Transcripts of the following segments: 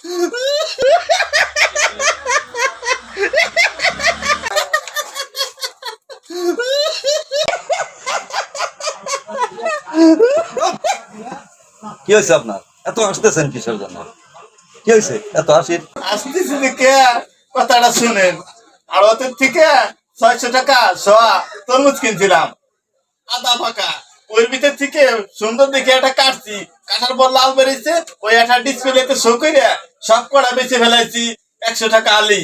কি হয়েছে আপনার? এত আসতেছেন কিসের জন্য? কি হয়েছে? এত আসি আসতেছি কে? কথাটা শুনেন। আড়তের থেকে ছয়শো টাকা সোয়া তরমুজ কিনছিলাম। আদা ফাঁকা ওর ভিতর থেকে সুন্দর দেখে একটা কাটছি। কাটার পর লাল বেরিয়েছে ওই একটা ডিসপ্লেতে শো করে সব কটা বেঁচে ফেলাইছি একশো টাকা আলি।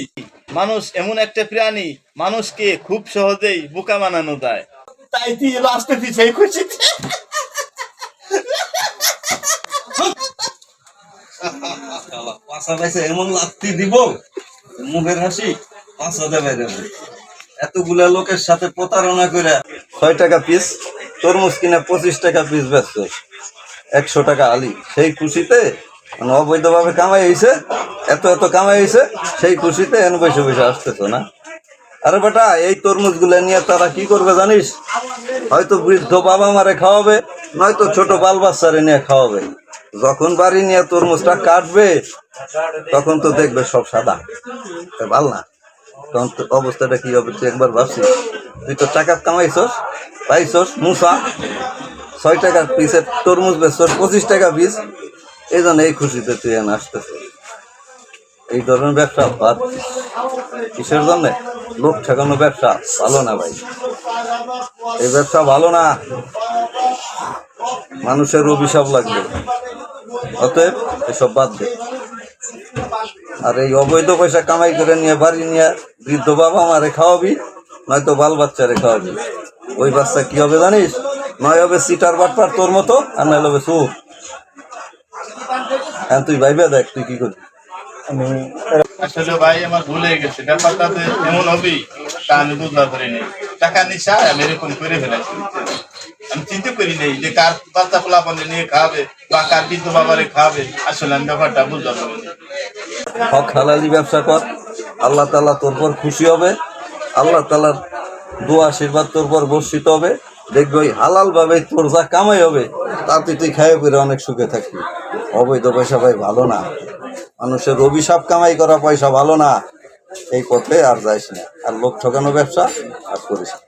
মানুষ এমন একটা প্রাণী মানুষকে খুব সহজেই বোকা বানানো যায়। তাই দিয়ে আসতেছি সেই খুশিতে পাঁচা পাইছে এমন লাত্তি দিব মুখের হাসি পাঁচা দেবে দেবে। এতগুলা লোকের সাথে প্রতারণা করে ছয় টাকা পিস তরমুজ কিনে পঁচিশ টাকা পিস ব্যস্ত একশো টাকা আলি। সেই খুশিতে মানে অবৈধভাবে কামাই হয়েছে এত এত কামাই হয়েছে সেই খুশিতে এন বসে বসে আসতেছ না। আরে বেটা, এই তরমুজগুলা নিয়ে তারা কি করবে জানিস? হয়তো বৃদ্ধ বাবা মারে খাওয়াবে, নয়তো ছোট বাল বাচ্চারে নিয়ে খাওয়াবে। যখন বাড়ি নিয়ে তরমুজটা কাটবে, তখন তো দেখবে সব সাদা। ভালো না। তখন অবস্থাটা কি হবে তুই একবার ভাবছিস? তুই তো টাকা কামাইছস। পাইছস মুসা, ছয় টাকার পিসের তরমুজ বেচছস পঁচিশ টাকা পিস এই জন্য এই খুশিতে তুই এনে আসতেছ। এই ধরনের ব্যবসা বাদ। কিসের জন্য? লোক ঠেকানো ব্যবসা ভালো না ভাই। এই ব্যবসা ভালো না। মানুষের অভিশাপ লাগবে। অতএব এসব বাদ দে। আর এই অবৈধ পয়সা কামাই করে নিয়ে বাড়ি নিয়ে বৃদ্ধ বাবা মারে খাওয়াবি, নয়তো বাল বাচ্চারে খাওয়াবি। ওই বাচ্চা কি হবে জানিস? নয় হবে সিটার বাটপার তোর মতো আর নয় হবে সুখ হ্যাঁ তুই ভাইবে দেখ তুই কি করবি? আসলে ভাই আমার ভুল গেছে। ব্যাপারটা এমন হবেই তা আমি বুঝতে পারিনি। টাকা নিশা আমি এরকম করে ফেলেছি। আমি চিন্তা করি নেই যে কার বাচ্চা পোলা নিয়ে খাবে বা কার বৃদ্ধ বাবারে খাবে। আসলে আমি ব্যাপারটা বুঝতে পারিনি। হক হালালি ব্যবসা কর আল্লাহ তালা তোর পর খুশি হবে। আল্লাহ তালার দোয়া আশীর্বাদ তোর পর বর্ষিত হবে। দেখবে ওই হালালভাবে তোর যা কামাই হবে, তাতে তুই খাইয়ে পেরে অনেক সুখে থাকবি। অবৈধ পয়সা ভাই ভালো না। মানুষের অভিশাপ কামাই করা পয়সা ভালো না। এই পথে আর যাইস না। আর লোক ঠকানো ব্যবসা আর করিস না।